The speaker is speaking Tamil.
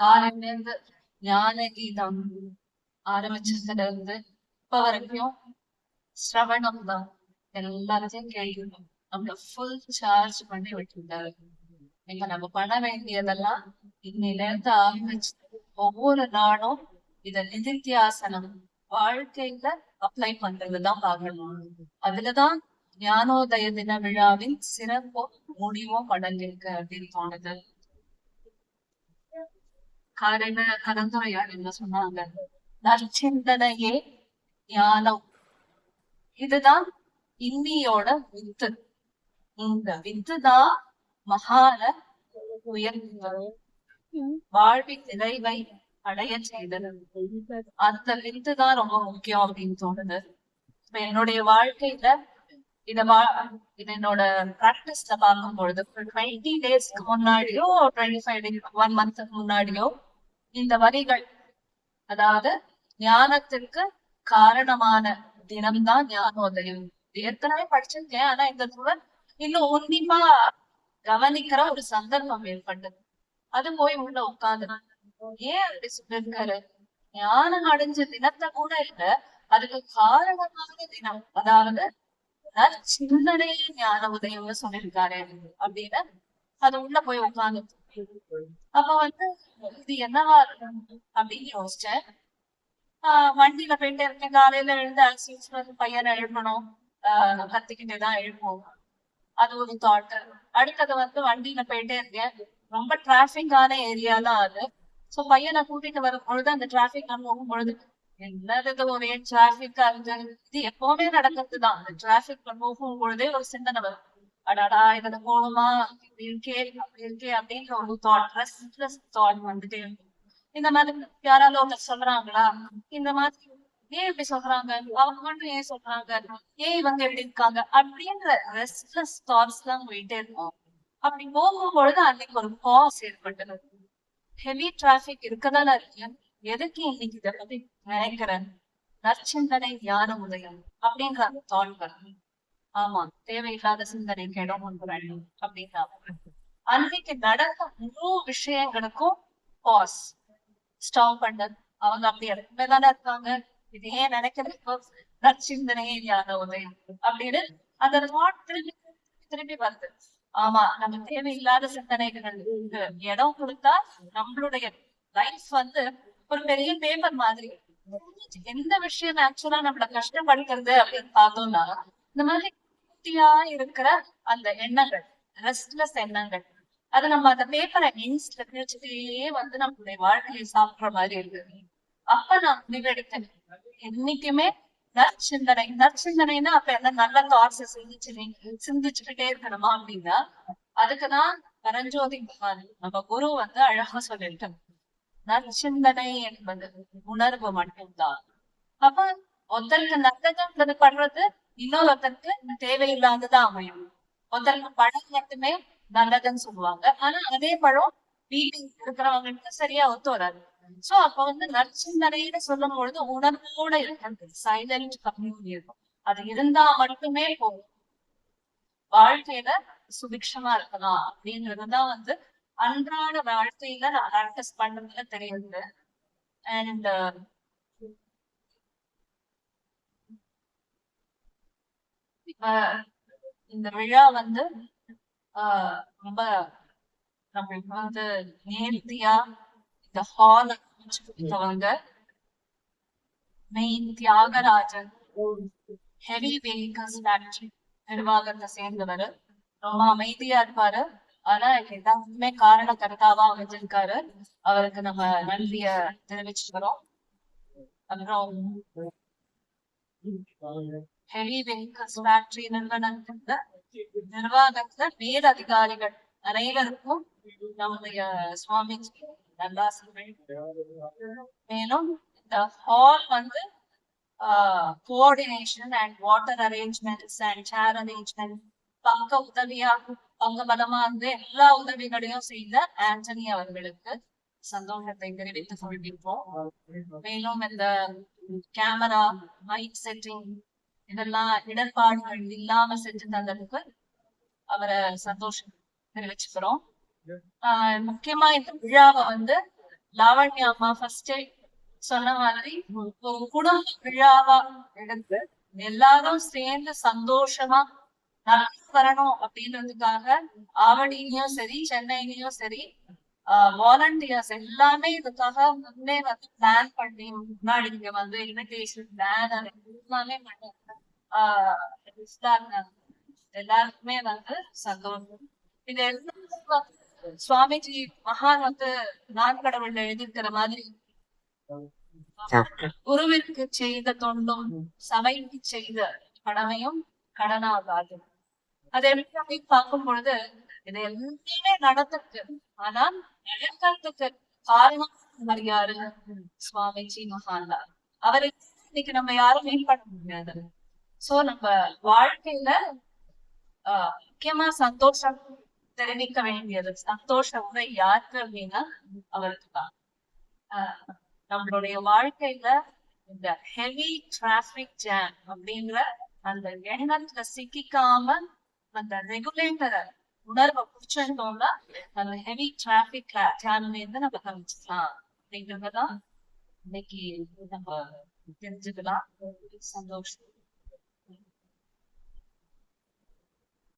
காலையில இருந்து ஞான கீதம் ஆரம்பிச்சதுல இருந்து இப்ப வரைக்கும் சிரவணம் தான். எல்லாத்தையும் கேட்கணும் நம்மள ஃபுல் சார்ஜ் பண்ணி விட்டுருந்தாரு இப்ப நம்ம பண்ண வேண்டியதெல்லாம் இன்னையில இருந்து ஆரம்பிச்சு ஒவ்வொரு நாளும் இத நிதித்தியாசனம் வாழ்க்கையில அப்ளை பண்றதுதான் பார்க்கணும். அதுலதான் ஞானோதய தின விழாவின் சிறப்பும் முடிவும் அடங்கியிருக்கு அப்படின்னு தோணுது. காலையில கலந்துரையாடல் என்ன சொன்னாங்க? நற்சிந்தனையே ஞானம். இதுதான் இன்னியோட வித்து. இந்த வித்து தான் மகால உயர்ந்தது. வாழ்வின் நிறைவை அடைய செய்தது. அந்த வித்து தான் ரொம்ப முக்கியம் அப்படின்னு தோணுது. இப்ப என்னுடைய வாழ்க்கையில இத வா இது என்னோட பிராக்டிஸ்ல பார்க்கும் பொழுது டுவெண்ட்டி டேஸ்க்கு முன்னாடியோ டுவெண்ட்டி ஃபைவ் டே ஒன் மந்த்துக்கு முன்னாடியோ இந்த வரிகள் அதாவது ஞானத்திற்கு காரணமான தினம்தான் ஞானோதயம். ஏற்கனவே படிச்சிருக்கேன் ஆனா இந்த துவன் இன்னும் உன்னிப்பா கவனிக்கிற ஒரு சந்தர்ப்பம் ஏற்பட்டது. அது போய் உள்ள உட்கார்ந்து ஏன் அப்படி சொல்லிருக்காரு? ஞானம் அடைஞ்ச தினத்தை கூட இல்ல அதுக்கு காரணமான தினம் அதாவது சிந்தனையே ஞான உதயம்னு சொல்லியிருக்காரு அப்படின்னு அது உள்ள போய் உட்கார்ந்து அப்ப வந்து இது என்னவா இருக்கும்? அப்படின்னு யோசிச்சேன். ஆஹ் வண்டியில போயிட்டு இருக்கேன். காலையில எழுந்து அலசி பையனை எழுப்பணும். ஆஹ் கத்திக்கிட்டே தான் எழுப்போம். அது ஒரு தாட் அடுத்தது வந்து வண்டியில போயிட்டே இருக்கேன். ரொம்ப டிராபிக்கான ஏரியா தான் அது. சோ பையனை கூட்டிட்டு வரும் பொழுது அந்த டிராபிக் அனுபவம் பொழுது என்னது ஒரே டிராபிக்கா இருக்கு இது எப்பவுமே நடக்கிறதுதான். அந்த டிராபிக் போகும் பொழுதே ஒரு சிந்தனை வரும். அடாடா இதுல போகணுமா? இப்படி இருக்கே அப்படி இருக்கே அப்படின்ற ஒரு தாட் ரெஸ்ட்லெஸ் தாட் வந்துட்டே இருக்கும். இந்த மாதிரி யாராலும் ஒருத்தர் சொல்றாங்களா? இந்த மாதிரி ஏன் இப்படி சொல்றாங்க? அவங்க மட்டும் ஏன் சொல்றாங்க? ஏன் இவங்க எப்படி இருக்காங்க? அப்படின்ற ரெஸ்ட்லெஸ் தாட்ஸ் தான் போயிட்டே இருக்கும். அப்படி போகும்பொழுது அன்னைக்கு ஒரு பாஸ் ஏற்பட்டது. ஹெவி டிராபிக் இருக்கதான இருக்கேன் எதுக்கு இன்னைக்கு இதை பத்தி நினைக்கிறேன்? நற்சிந்தனை ஞான உதயம் அப்படின்ற அந்த தாட் வரும். ஆமா தேவையில்லாத சிந்தனைக்கு இடம் ஒன்று வேண்டும் அப்படின்னா. அன்னைக்கு நடந்த முழு விஷயங்களுக்கும் பாஸ் ஸ்டாப் பண்ணது அவங்க அப்படி இடத்துல தானே இருக்காங்க இது ஏன் நற்சிந்தனையே இல்லாத உதயம் அப்படின்னு அந்த தாட் திரும்பி திரும்பி வருது. ஆமா நம்ம தேவையில்லாத சிந்தனைகளுக்கு இடம் கொடுத்தா நம்மளுடைய லைஃப் வந்து ஒரு பெரிய பேப்பர் மாதிரி. எந்த விஷயம் ஆக்சுவலா நம்மள கஷ்டப்படுத்துறது அப்படின்னு பார்த்தோம்னா இந்த மாதிரி குட்டியா இருக்கிற அந்த எண்ணங்கள் ரெஸ்ட்லெஸ் எண்ணங்கள். அது நம்ம அந்த பேப்பரை இன்ஸ்ட்ல கிழிச்சுட்டே வந்து நம்மளுடைய வாழ்க்கையை சாப்பிடுற மாதிரி இருக்கு. அப்ப நான் முடிவெடுத்தேன். என்னைக்குமே நற்சிந்தனை நற்சிந்தனைன்னா அப்ப என்ன நல்ல தாட்ஸ் சிந்திச்சு சிந்திச்சுக்கிட்டே இருக்கணுமா அப்படின்னா அதுக்குதான் பரஞ்சோதி பகவான் நம்ம குரு வந்து அழகா சொல்லிட்டோம் நற்சிந்தனை என்பது உணர்வு மட்டும்தான். அப்ப ஒருத்தருக்கு நல்லதுன்றது படுறது இன்னொருத்தருக்கு தேவையில்லாததான் அமையும். ஒருத்தருக்கு பழம் மட்டுமே நல்லதுன்னு சொல்லுவாங்க. ஆனா அதே பழம் வீட்டில் இருக்கிறவங்களுக்கு சரியா ஒத்து வராது. சோ அப்ப வந்து நற்சிந்தனையில சொல்லும் பொழுது உணர்வோட இருக்கிறது சைலண்ட் கம்யூனி இருக்கும் அது இருந்தா மட்டுமே போகும் வாழ்க்கையில சுபிக்ஷமா இருக்கலாம். அப்படின்றதுதான் வந்து அன்றாட வாழ்க்கையில நான் ப்ராக்டிஸ் பண்றதுல தெரியுது. அண்ட் இப்ப இந்த விழா வந்து ஆஹ் ரொம்ப நம்மளுக்கு வந்து நேர்த்தியா இந்த ஹால் கொடுத்தவங்க main Thiyagarajan heavy vehicles factory நிர்வாகத்தை சேர்ந்தவர். ரொம்ப அமைதியா இருப்பாரு. ஆனா எல்லாத்துக்குமே காரண கருத்தாவா அமைஞ்சிருக்காரு. அவருக்கு நம்ம நன்றிய தெரிவிச்சுக்கிறோம். அப்புறம் ஹெவி வெஹிக்கல்ஸ் ஃபேக்டரி நிறுவனத்துல நிர்வாகத்துல மேல் அதிகாரிகள் அனைவருக்கும் நம்முடைய சுவாமி நல்லா மேலும் இந்த ஹால் வந்து coordination and water arrangements and chair arrangement பக்க உதவியா அவங்க பலமா இருந்து எல்லா உதவிகளையும் செய்த ஆண்டனி அவர்களுக்கு சந்தோஷத்தை தெரிவித்துக் கொள்கின்றோம். மேலும் இந்த கேமரா மைக் செட்டிங் இதெல்லாம் இடர்பாடுகள் இல்லாம செஞ்சு தந்ததுக்கு அவரை சந்தோஷம் தெரிவிச்சுக்கிறோம் ஆஹ் முக்கியமா இந்த விழாவை வந்து லாவண்யா அம்மா ஃபர்ஸ்ட் சொன்ன மாதிரி ஒரு குடும்ப விழாவா எடுத்து எல்லாரும் சேர்ந்து சந்தோஷமா வரணும் அப்படின்றதுக்காக ஆவடியிலயும் சரி சென்னையிலயும் சரி வாலண்டியர்ஸ் எல்லாமே இதுக்காக முன்னே வந்து பிளான் பண்ணி முன்னாடி இங்க வந்து இன்விடேஷன் பிளான் எல்லாமே பண்ணி. எல்லாருக்குமே வந்து சந்தோஷம் இது எல்லாமே சுவாமிஜி மகான் வந்து நான் கடவுள்ல எழுதியிருக்கிற மாதிரி குருவிற்கு செய்த தொண்டும் சபைக்கு செய்த கடமையும் கடனாகாது அது எப்படி பார்க்கும் பொழுது இது எல்லாமே நடந்திருக்கு ஆனா நடக்கிறதுக்கு காரணம் யாரு சுவாமிஜி மகான் தான் அவரை இன்னைக்கு நம்ம யாரும் மீட் பண்ண முடியாது சோ நம்ம வாழ்க்கையில ஆஹ் முக்கியமா சந்தோஷம் தெரிவிக்க வேண்டியது. சந்தோஷ உரை யாருக்கு அப்படின்னா அவருக்கு தான். ஆஹ் நம்மளுடைய வாழ்க்கையில இந்த ஹெவி டிராபிக் ஜாம் அப்படிங்கிற அந்த எண்ணத்துல சிக்கிக்காம அந்த ரெகுலேட்டரை உணர்வை பிடிச்சிருந்தோம்னா அந்த ஹெவி டிராபிக் ஜாம்ல இருந்து நம்ம கவனிச்சுக்கலாம் அப்படிங்கறதுதான் இன்னைக்கு நம்ம தெரிஞ்சுக்கலாம். சந்தோஷம்.